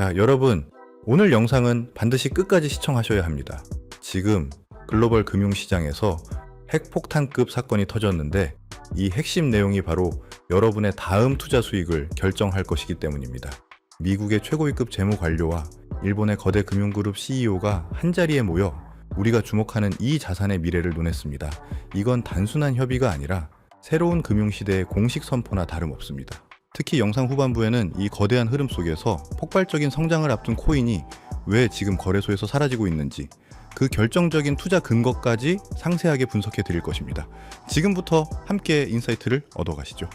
자, 여러분. 오늘 영상은 반드시 끝까지 시청하셔야 합니다. 지금 글로벌 금융시장에서 핵폭탄급 사건이 터졌는데 이 핵심 내용이 바로 여러분의 다음 투자 수익을 결정할 것이기 때문입니다. 미국의 최고위급 재무 관료와 일본의 거대 금융그룹 CEO가 한자리에 모여 우리가 주목하는 이 자산의 미래를 논했습니다. 이건 단순한 협의가 아니라 새로운 금융시대의 공식 선포나 다름없습니다. 특히 영상 후반부에는 이 거대한 흐름 속에서 폭발적인 성장을 앞둔 코인이 왜 지금 거래소에서 사라지고 있는지 그 결정적인 투자 근거까지 상세하게 분석해 드릴 것입니다. 지금부터 함께 인사이트를 얻어 가시죠.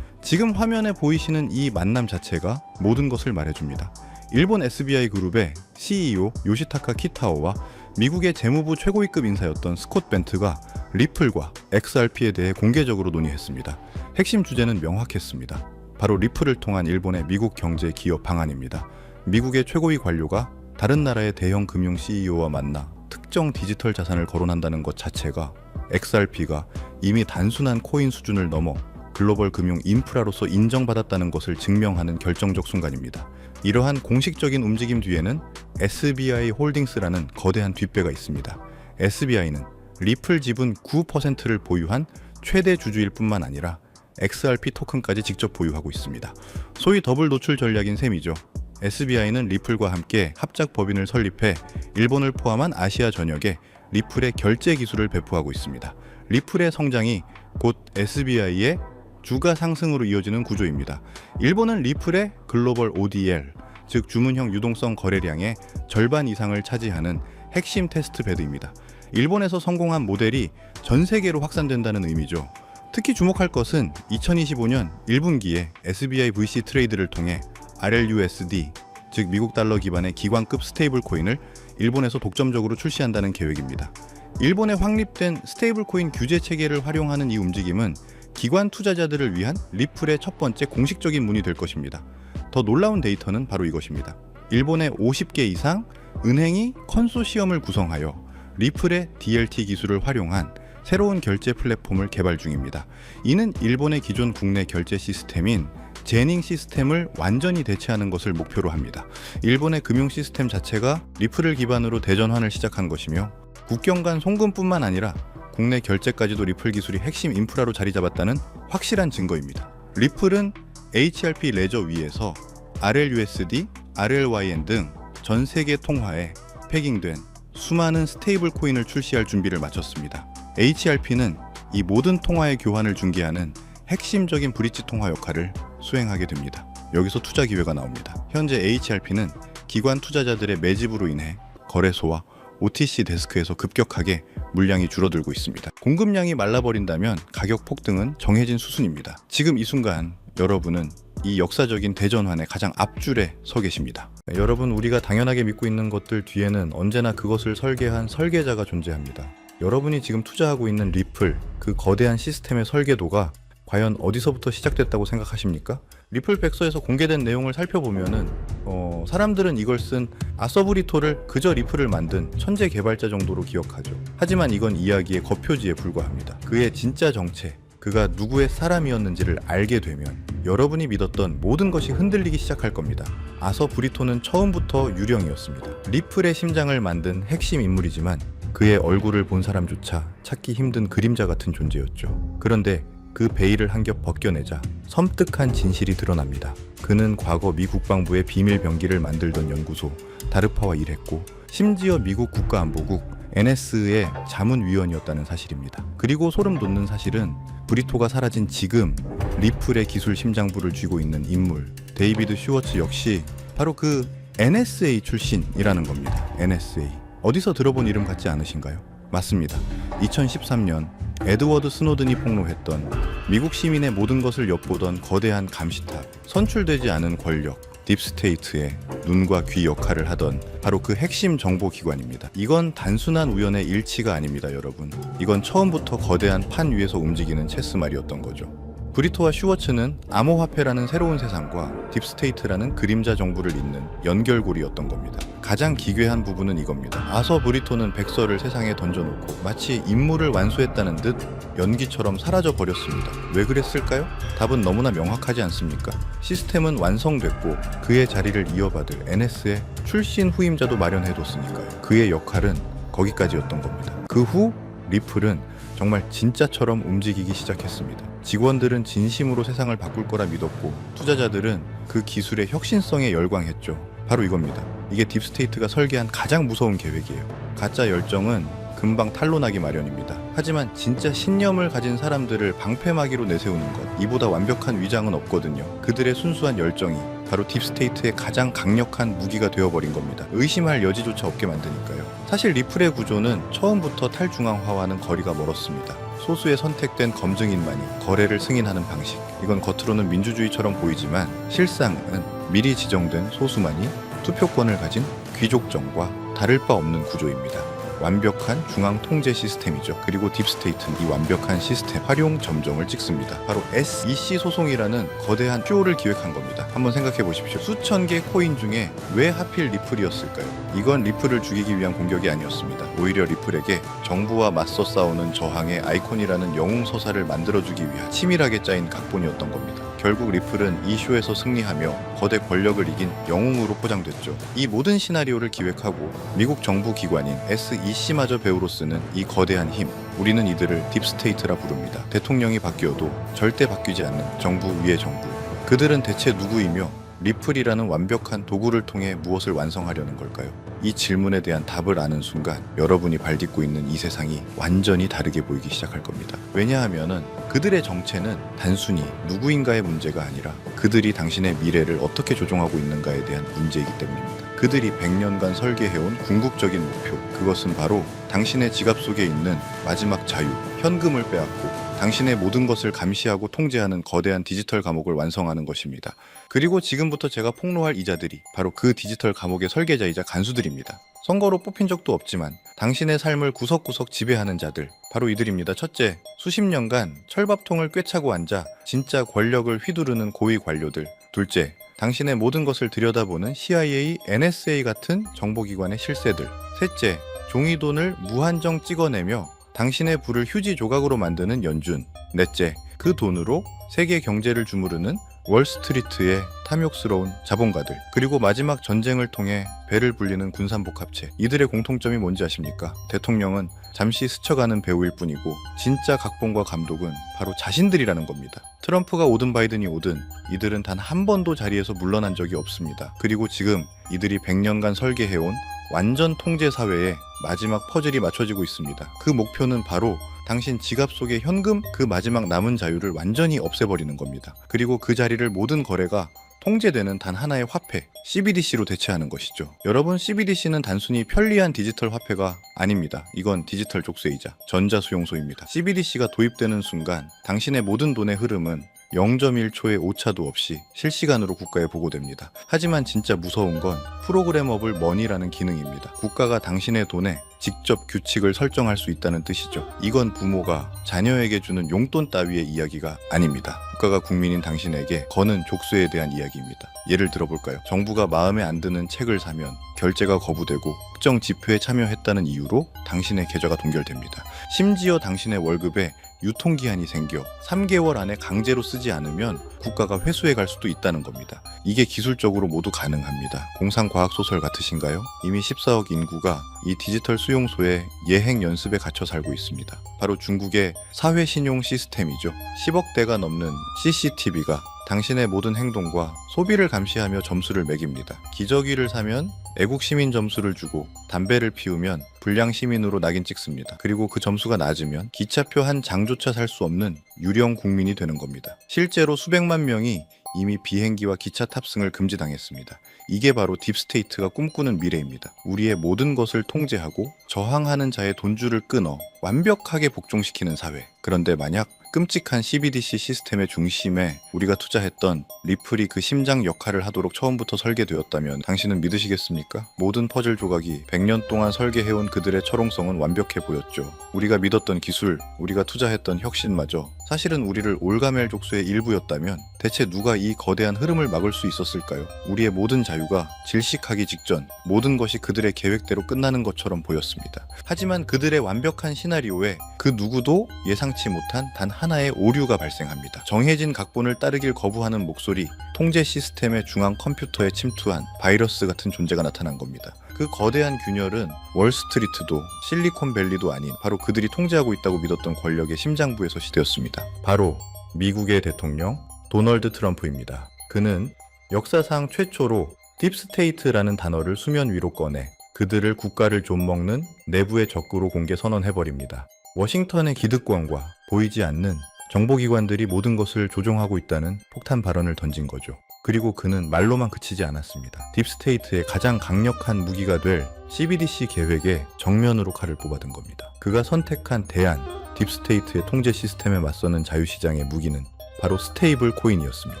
지금 화면에 보이시는 이 만남 자체가 모든 것을 말해줍니다. 일본 SBI 그룹의 CEO 요시타카 키타오와 미국의 재무부 최고위급 인사였던 스콧 벤트가 리플과 XRP에 대해 공개적으로 논의했습니다. 핵심 주제는 명확했습니다. 바로 리플을 통한 일본의 미국 경제 기업 방안입니다. 미국의 최고위 관료가 다른 나라의 대형 금융 CEO와 만나 특정 디지털 자산을 거론한다는 것 자체가 XRP가 이미 단순한 코인 수준을 넘어 글로벌 금융 인프라로서 인정받았다는 것을 증명하는 결정적 순간입니다. 이러한 공식적인 움직임 뒤에는 SBI 홀딩스라는 거대한 뒷배가 있습니다. SBI는 리플 지분 9%를 보유한 최대 주주일 뿐만 아니라 XRP 토큰까지 직접 보유하고 있습니다. 소위 더블 노출 전략인 셈이죠. SBI는 리플과 함께 합작 법인을 설립해 일본을 포함한 아시아 전역에 리플의 결제 기술을 배포하고 있습니다. 리플의 성장이 곧 SBI의 주가 상승으로 이어지는 구조입니다. 일본은 리플의 글로벌 ODL, 즉 주문형 유동성 거래량의 절반 이상을 차지하는 핵심 테스트 베드입니다. 일본에서 성공한 모델이 전 세계로 확산된다는 의미죠. 특히 주목할 것은 2025년 1분기에 SBI VC 트레이드를 통해 RLUSD, 즉 미국 달러 기반의 기관급 스테이블 코인을 일본에서 독점적으로 출시한다는 계획입니다. 일본에 확립된 스테이블 코인 규제 체계를 활용하는 이 움직임은 기관 투자자들을 위한 리플의 첫 번째 공식적인 문이 될 것입니다. 더 놀라운 데이터는 바로 이것입니다. 일본의 50개 이상 은행이 컨소시엄을 구성하여 리플의 DLT 기술을 활용한 새로운 결제 플랫폼을 개발 중입니다. 이는 일본의 기존 국내 결제 시스템인 제닝 시스템을 완전히 대체하는 것을 목표로 합니다. 일본의 금융 시스템 자체가 리플을 기반으로 대전환을 시작한 것이며 국경 간 송금뿐만 아니라 국내 결제까지도 리플 기술이 핵심 인프라로 자리 잡았다는 확실한 증거입니다. 리플은 HRP 레저 위에서 RLUSD, RLYN 등 전 세계 통화에 패깅된 수많은 스테이블 코인을 출시할 준비를 마쳤습니다. HRP는 이 모든 통화의 교환을 중개하는 핵심적인 브릿지 통화 역할을 수행하게 됩니다. 여기서 투자 기회가 나옵니다. 현재 HRP는 기관 투자자들의 매집으로 인해 거래소와 OTC 데스크에서 급격하게 물량이 줄어들고 있습니다. 공급량이 말라버린다면 가격 폭등은 정해진 수순입니다. 지금 이 순간 여러분은 이 역사적인 대전환의 가장 앞줄에 서 계십니다. 여러분 우리가 당연하게 믿고 있는 것들 뒤에는 언제나 그것을 설계한 설계자가 존재합니다. 여러분이 지금 투자하고 있는 리플 그 거대한 시스템의 설계도가 과연 어디서부터 시작됐다고 생각하십니까? 리플 백서에서 공개된 내용을 살펴보면은 어, 사람들은 이걸 쓴 아서브리토를 그저 리플을 만든 천재 개발자 정도로 기억하죠. 하지만 이건 이야기의 겉표지에 불과합니다. 그의 진짜 정체, 그가 누구의 사람이었는지를 알게 되면 여러분이 믿었던 모든 것이 흔들리기 시작할 겁니다. 아서 브리토는 처음부터 유령이었습니다. 리플의 심장을 만든 핵심 인물이지만 그의 얼굴을 본 사람조차 찾기 힘든 그림자 같은 존재였죠. 그런데 그 베일을 한 겹 벗겨내자 섬뜩한 진실이 드러납니다. 그는 과거 미 국방부의 비밀 병기를 만들던 연구소 다르파와 일했고 심지어 미국 국가안보국 NS의 자문위원이었다는 사실입니다. 그리고 소름 돋는 사실은 브리토가 사라진 지금 리플의 기술 심장부를 쥐고 있는 인물 데이비드 슈워츠 역시 바로 그 NSA 출신이라는 겁니다. NSA 어디서 들어본 이름 같지 않으신가요? 맞습니다. 2013년 에드워드 스노든이 폭로했던 미국 시민의 모든 것을 엿보던 거대한 감시탑, 선출되지 않은 권력, 딥스테이트의 눈과 귀 역할을 하던 바로 그 핵심 정보 기관입니다. 이건 단순한 우연의 일치가 아닙니다, 여러분. 이건 처음부터 거대한 판 위에서 움직이는 체스말이었던 거죠. 브리토와 슈워츠는 암호화폐라는 새로운 세상과 딥스테이트라는 그림자 정부를 잇는 연결고리였던 겁니다. 가장 기괴한 부분은 이겁니다. 아서 브리토는 백서를 세상에 던져놓고 마치 임무를 완수했다는 듯 연기처럼 사라져 버렸습니다. 왜 그랬을까요? 답은 너무나 명확하지 않습니까? 시스템은 완성됐고 그의 자리를 이어받을 NS의 출신 후임자도 마련해뒀으니까요. 그의 역할은 거기까지였던 겁니다. 그 후 리플은 정말 진짜처럼 움직이기 시작했습니다. 직원들은 진심으로 세상을 바꿀 거라 믿었고 투자자들은 그 기술의 혁신성에 열광했죠. 바로 이겁니다. 이게 딥스테이트가 설계한 가장 무서운 계획이에요. 가짜 열정은 금방 탄로나기 마련입니다. 하지만 진짜 신념을 가진 사람들을 방패막이로 내세우는 것, 이보다 완벽한 위장은 없거든요. 그들의 순수한 열정이 바로 딥스테이트의 가장 강력한 무기가 되어버린 겁니다. 의심할 여지조차 없게 만드니까요. 사실 리플의 구조는 처음부터 탈중앙화와는 거리가 멀었습니다. 소수의 선택된 검증인만이 거래를 승인하는 방식. 이건 겉으로는 민주주의처럼 보이지만 실상은 미리 지정된 소수만이 투표권을 가진 귀족정과 다를 바 없는 구조입니다. 완벽한 중앙 통제 시스템이죠. 그리고 딥스테이트는 이 완벽한 시스템 활용 점정을 찍습니다. 바로 SEC 소송이라는 거대한 퓨어를 기획한 겁니다. 한번 생각해 보십시오. 수천 개 코인 중에 왜 하필 리플이었을까요? 이건 리플을 죽이기 위한 공격이 아니었습니다. 오히려 리플에게 정부와 맞서 싸우는 저항의 아이콘이라는 영웅 서사를 만들어주기 위한 치밀하게 짜인 각본이었던 겁니다. 결국 리플은 이 쇼에서 승리하며 거대 권력을 이긴 영웅으로 포장됐죠. 이 모든 시나리오를 기획하고 미국 정부 기관인 SEC마저 배우로 쓰는 이 거대한 힘. 우리는 이들을 딥스테이트라 부릅니다. 대통령이 바뀌어도 절대 바뀌지 않는 정부 위의 정부. 그들은 대체 누구이며 리플이라는 완벽한 도구를 통해 무엇을 완성하려는 걸까요? 이 질문에 대한 답을 아는 순간 여러분이 발딛고 있는 이 세상이 완전히 다르게 보이기 시작할 겁니다. 왜냐하면은 그들의 정체는 단순히 누구인가의 문제가 아니라 그들이 당신의 미래를 어떻게 조종하고 있는가에 대한 문제이기 때문입니다. 그들이 100년간 설계해온 궁극적인 목표, 그것은 바로 당신의 지갑 속에 있는 마지막 자유, 현금을 빼앗고 당신의 모든 것을 감시하고 통제하는 거대한 디지털 감옥을 완성하는 것입니다. 그리고 지금부터 제가 폭로할 이자들이 바로 그 디지털 감옥의 설계자이자 간수들입니다. 선거로 뽑힌 적도 없지만 당신의 삶을 구석구석 지배하는 자들 바로 이들입니다. 첫째, 수십 년간 철밥통을 꿰차고 앉아 진짜 권력을 휘두르는 고위 관료들. 둘째, 당신의 모든 것을 들여다보는 CIA, NSA 같은 정보기관의 실세들. 셋째, 종이돈을 무한정 찍어내며 당신의 부를 휴지 조각으로 만드는 연준. 넷째, 그 돈으로 세계 경제를 주무르는 월스트리트의 탐욕스러운 자본가들. 그리고 마지막 전쟁을 통해 배를 불리는 군산복합체. 이들의 공통점이 뭔지 아십니까? 대통령은 잠시 스쳐가는 배우일 뿐이고 진짜 각본과 감독은 바로 자신들이라는 겁니다. 트럼프가 오든 바이든이 오든 이들은 단 한 번도 자리에서 물러난 적이 없습니다. 그리고 지금 이들이 100년간 설계해온 완전 통제 사회에 마지막 퍼즐이 맞춰지고 있습니다. 그 목표는 바로 당신 지갑 속의 현금 그 마지막 남은 자유를 완전히 없애버리는 겁니다. 그리고 그 자리를 모든 거래가 통제되는 단 하나의 화폐, CBDC로 대체하는 것이죠. 여러분, CBDC는 단순히 편리한 디지털 화폐가 아닙니다. 이건 디지털 족쇄이자 전자수용소입니다. CBDC가 도입되는 순간 당신의 모든 돈의 흐름은 0.1초의 오차도 없이 실시간으로 국가에 보고됩니다. 하지만 진짜 무서운 건 프로그래머블 머니라는 기능입니다. 국가가 당신의 돈에 직접 규칙을 설정할 수 있다는 뜻이죠. 이건 부모가 자녀에게 주는 용돈 따위의 이야기가 아닙니다. 국가가 국민인 당신에게 거는 족쇄에 대한 이야기입니다. 예를 들어볼까요? 정부가 마음에 안 드는 책을 사면 결제가 거부되고 특정 집회에 참여했다는 이유로 당신의 계좌가 동결됩니다. 심지어 당신의 월급에 유통기한이 생겨 3개월 안에 강제로 쓰지 않으면 국가가 회수해 갈 수도 있다는 겁니다. 이게 기술적으로 모두 가능합니다. 공상과학소설 같으신가요? 이미 14억 인구가 이 디지털 수용소에 예행 연습에 갇혀 살고 있습니다. 바로 중국의 사회신용 시스템이죠. 10억대가 넘는 CCTV가 당신의 모든 행동과 소비를 감시하며 점수를 매깁니다. 기저귀를 사면 애국 시민 점수를 주고 담배를 피우면 불량 시민으로 낙인 찍습니다. 그리고 그 점수가 낮으면 기차표 한 장조차 살 수 없는 유령 국민이 되는 겁니다. 실제로 수백만 명이 이미 비행기와 기차 탑승을 금지당했습니다. 이게 바로 딥스테이트가 꿈꾸는 미래입니다. 우리의 모든 것을 통제하고 저항하는 자의 돈줄을 끊어 완벽하게 복종시키는 사회. 그런데 만약 끔찍한 CBDC 시스템의 중심에 우리가 투자했던 리플이 그 심장 역할을 하도록 처음부터 설계되었다면 당신은 믿으시겠습니까? 모든 퍼즐 조각이 100년 동안 설계해온 그들의 철옹성은 완벽해 보였죠. 우리가 믿었던 기술, 우리가 투자했던 혁신마저 사실은 우리를 올가멜족수의 일부였다면 대체 누가 이 거대한 흐름을 막을 수 있었을까요? 우리의 모든 자유가 질식하기 직전 모든 것이 그들의 계획대로 끝나는 것처럼 보였습니다. 하지만 그들의 완벽한 시나리오에 그 누구도 예상치 못한 단 하나의 오류가 발생합니다. 정해진 각본을 따르길 거부하는 목소리, 통제 시스템의 중앙 컴퓨터에 침투한 바이러스 같은 존재가 나타난 겁니다. 그 거대한 균열은 월스트리트도 실리콘밸리도 아닌 바로 그들이 통제하고 있다고 믿었던 권력의 심장부에서 시되었습니다. 바로 미국의 대통령 도널드 트럼프입니다. 그는 역사상 최초로 딥스테이트라는 단어를 수면 위로 꺼내 그들을 국가를 좀먹는 내부의 적으로 공개 선언해버립니다. 워싱턴의 기득권과 보이지 않는 정보기관들이 모든 것을 조종하고 있다는 폭탄 발언을 던진 거죠. 그리고 그는 말로만 그치지 않았습니다. 딥스테이트의 가장 강력한 무기가 될 CBDC 계획에 정면으로 칼을 뽑아든 겁니다. 그가 선택한 대안, 딥스테이트의 통제 시스템에 맞서는 자유시장의 무기는 바로 스테이블 코인이었습니다.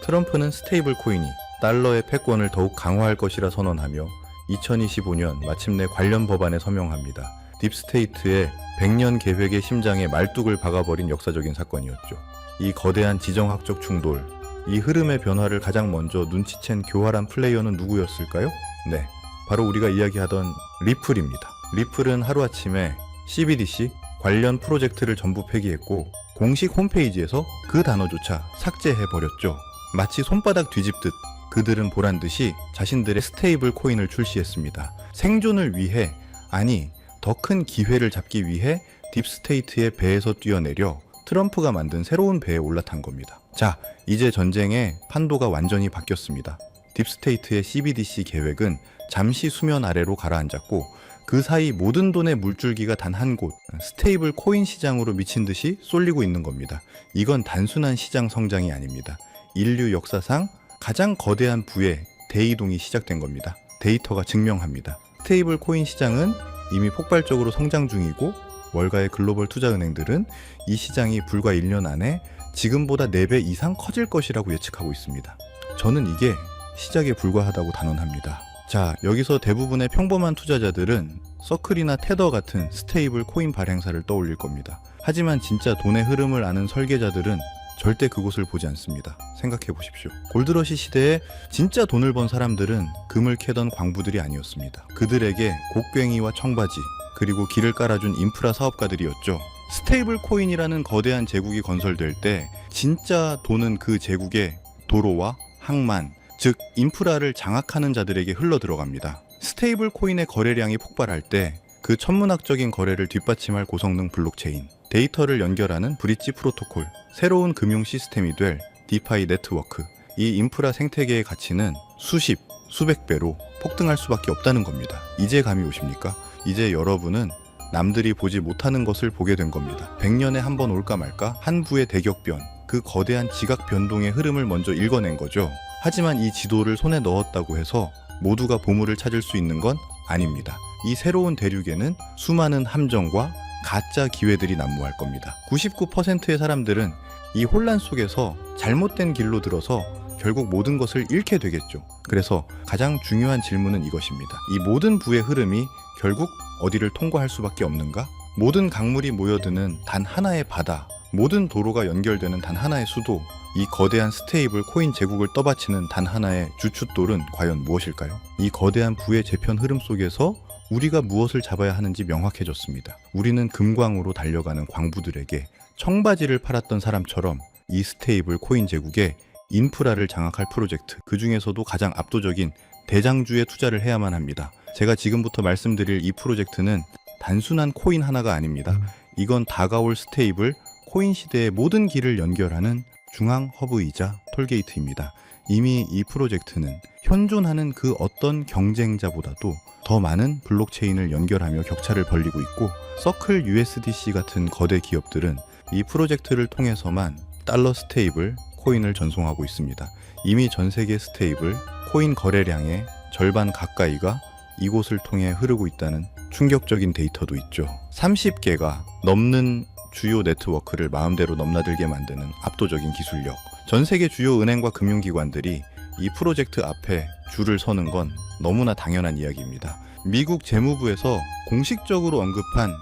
트럼프는 스테이블 코인이 달러의 패권을 더욱 강화할 것이라 선언하며 2025년 마침내 관련 법안에 서명합니다. 딥스테이트의 100년 계획의 심장에 말뚝을 박아버린 역사적인 사건이었죠. 이 거대한 지정학적 충돌, 이 흐름의 변화를 가장 먼저 눈치챈 교활한 플레이어는 누구였을까요? 네, 바로 우리가 이야기하던 리플입니다. 리플은 하루아침에 CBDC 관련 프로젝트를 전부 폐기했고 공식 홈페이지에서 그 단어조차 삭제해버렸죠. 마치 손바닥 뒤집듯 그들은 보란 듯이 자신들의 스테이블 코인을 출시했습니다. 생존을 위해, 아니, 더 큰 기회를 잡기 위해 딥스테이트의 배에서 뛰어내려 트럼프가 만든 새로운 배에 올라탄 겁니다. 자, 이제 전쟁의 판도가 완전히 바뀌었습니다. 딥스테이트의 CBDC 계획은 잠시 수면 아래로 가라앉았고 그 사이 모든 돈의 물줄기가 단 한 곳, 스테이블 코인 시장으로 미친 듯이 쏠리고 있는 겁니다. 이건 단순한 시장 성장이 아닙니다. 인류 역사상 가장 거대한 부의 대이동이 시작된 겁니다. 데이터가 증명합니다. 스테이블 코인 시장은 이미 폭발적으로 성장 중이고 월가의 글로벌 투자은행들은 이 시장이 불과 1년 안에 지금보다 4배 이상 커질 것이라고 예측하고 있습니다. 저는 이게 시작에 불과하다고 단언합니다. 자, 여기서 대부분의 평범한 투자자들은 서클이나 테더 같은 스테이블 코인 발행사를 떠올릴 겁니다. 하지만 진짜 돈의 흐름을 아는 설계자들은 절대 그곳을 보지 않습니다. 생각해 보십시오. 골드러시 시대에 진짜 돈을 번 사람들은 금을 캐던 광부들이 아니었습니다. 그들에게 곡괭이와 청바지, 그리고 길을 깔아준 인프라 사업가들이었죠. 스테이블 코인이라는 거대한 제국이 건설될 때 진짜 돈은 그 제국의 도로와 항만, 즉 인프라를 장악하는 자들에게 흘러 들어갑니다. 스테이블 코인의 거래량이 폭발할 때 그 천문학적인 거래를 뒷받침할 고성능 블록체인, 데이터를 연결하는 브릿지 프로토콜, 새로운 금융 시스템이 될 디파이 네트워크, 이 인프라 생태계의 가치는 수십, 수백 배로 폭등할 수밖에 없다는 겁니다. 이제 감이 오십니까? 이제 여러분은 남들이 보지 못하는 것을 보게 된 겁니다. 100년에 한 번 올까 말까 한 부의 대격변, 그 거대한 지각 변동의 흐름을 먼저 읽어낸 거죠. 하지만 이 지도를 손에 넣었다고 해서 모두가 보물을 찾을 수 있는 건 아닙니다. 이 새로운 대륙에는 수많은 함정과 가짜 기회들이 난무할 겁니다. 99%의 사람들은 이 혼란 속에서 잘못된 길로 들어서 결국 모든 것을 잃게 되겠죠. 그래서 가장 중요한 질문은 이것입니다. 이 모든 부의 흐름이 결국 어디를 통과할 수밖에 없는가? 모든 강물이 모여드는 단 하나의 바다, 모든 도로가 연결되는 단 하나의 수도, 이 거대한 스테이블 코인 제국을 떠받치는 단 하나의 주춧돌은 과연 무엇일까요? 이 거대한 부의 재편 흐름 속에서 우리가 무엇을 잡아야 하는지 명확해졌습니다. 우리는 금광으로 달려가는 광부들에게 청바지를 팔았던 사람처럼 이 스테이블 코인 제국에 인프라를 장악할 프로젝트, 그 중에서도 가장 압도적인 대장주에 투자를 해야만 합니다. 제가 지금부터 말씀드릴 이 프로젝트는 단순한 코인 하나가 아닙니다. 이건 다가올 스테이블 코인 시대의 모든 길을 연결하는 중앙 허브이자 톨게이트입니다. 이미 이 프로젝트는 현존하는 그 어떤 경쟁자보다도 더 많은 블록체인을 연결하며 격차를 벌리고 있고 서클 USDC 같은 거대 기업들은 이 프로젝트를 통해서만 달러 스테이블 코인을 전송하고 있습니다. 이미 전 세계 스테이블 코인 거래량의 절반 가까이가 이곳을 통해 흐르고 있다는 충격적인 데이터도 있죠. 30개가 넘는 주요 네트워크를 마음대로 넘나들게 만드는 압도적인 기술력. 전 세계 주요 은행과 금융기관들이 이 프로젝트 앞에 줄을 서는 건 너무나 당연한 이야기입니다. 미국 재무부에서 공식적으로 언급한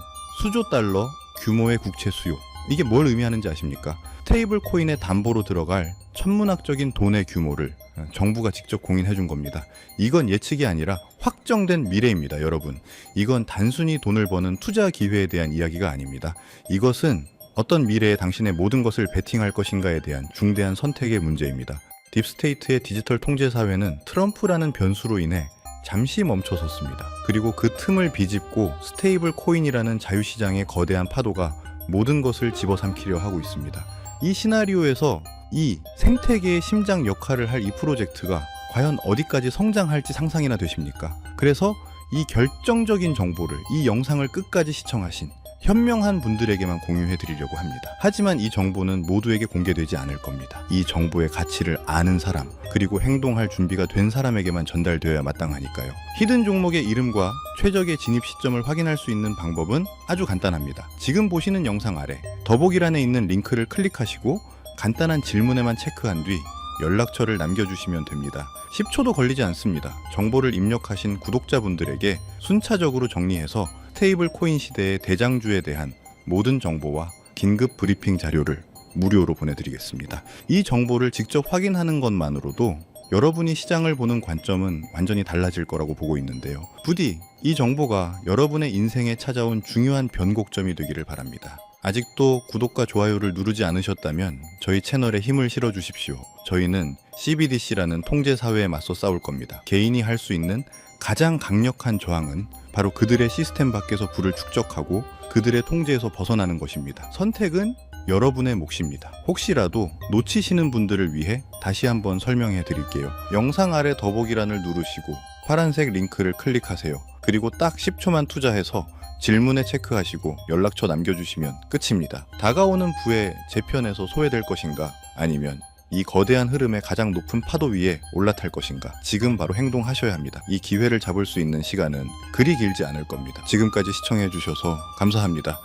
수조 달러 규모의 국채 수요. 이게 뭘 의미하는지 아십니까? 스테이블 코인의 담보로 들어갈 천문학적인 돈의 규모를 정부가 직접 공인해 준 겁니다. 이건 예측이 아니라 확정된 미래입니다, 여러분. 이건 단순히 돈을 버는 투자 기회에 대한 이야기가 아닙니다. 이것은 어떤 미래에 당신의 모든 것을 베팅할 것인가에 대한 중대한 선택의 문제입니다. 딥스테이트의 디지털 통제 사회는 트럼프라는 변수로 인해 잠시 멈춰섰습니다. 그리고 그 틈을 비집고 스테이블 코인이라는 자유시장의 거대한 파도가 모든 것을 집어삼키려 하고 있습니다. 이 시나리오에서 이 생태계의 심장 역할을 할 이 프로젝트가 과연 어디까지 성장할지 상상이나 되십니까? 그래서 이 결정적인 정보를 이 영상을 끝까지 시청하신 현명한 분들에게만 공유해 드리려고 합니다. 하지만 이 정보는 모두에게 공개되지 않을 겁니다. 이 정보의 가치를 아는 사람, 그리고 행동할 준비가 된 사람에게만 전달되어야 마땅하니까요. 히든 종목의 이름과 최적의 진입 시점을 확인할 수 있는 방법은 아주 간단합니다. 지금 보시는 영상 아래 더보기란에 있는 링크를 클릭하시고 간단한 질문에만 체크한 뒤 연락처를 남겨주시면 됩니다. 10초도 걸리지 않습니다. 정보를 입력하신 구독자분들에게 순차적으로 정리해서 스테이블 코인 시대의 대장주에 대한 모든 정보와 긴급 브리핑 자료를 무료로 보내드리겠습니다. 이 정보를 직접 확인하는 것만으로도 여러분이 시장을 보는 관점은 완전히 달라질 거라고 보고 있는데요. 부디 이 정보가 여러분의 인생에 찾아온 중요한 변곡점이 되기를 바랍니다. 아직도 구독과 좋아요를 누르지 않으셨다면 저희 채널에 힘을 실어 주십시오. 저희는 CBDC라는 통제 사회에 맞서 싸울 겁니다. 개인이 할 수 있는 가장 강력한 저항은 바로 그들의 시스템 밖에서 불을 축적하고 그들의 통제에서 벗어나는 것입니다. 선택은 여러분의 몫입니다. 혹시라도 놓치시는 분들을 위해 다시 한번 설명해 드릴게요. 영상 아래 더보기란을 누르시고 파란색 링크를 클릭하세요. 그리고 딱 10초만 투자해서 질문에 체크하시고 연락처 남겨주시면 끝입니다. 다가오는 부에 제 편에서 소외될 것인가 아니면 이 거대한 흐름의 가장 높은 파도 위에 올라탈 것인가 지금 바로 행동하셔야 합니다. 이 기회를 잡을 수 있는 시간은 그리 길지 않을 겁니다. 지금까지 시청해 주셔서 감사합니다.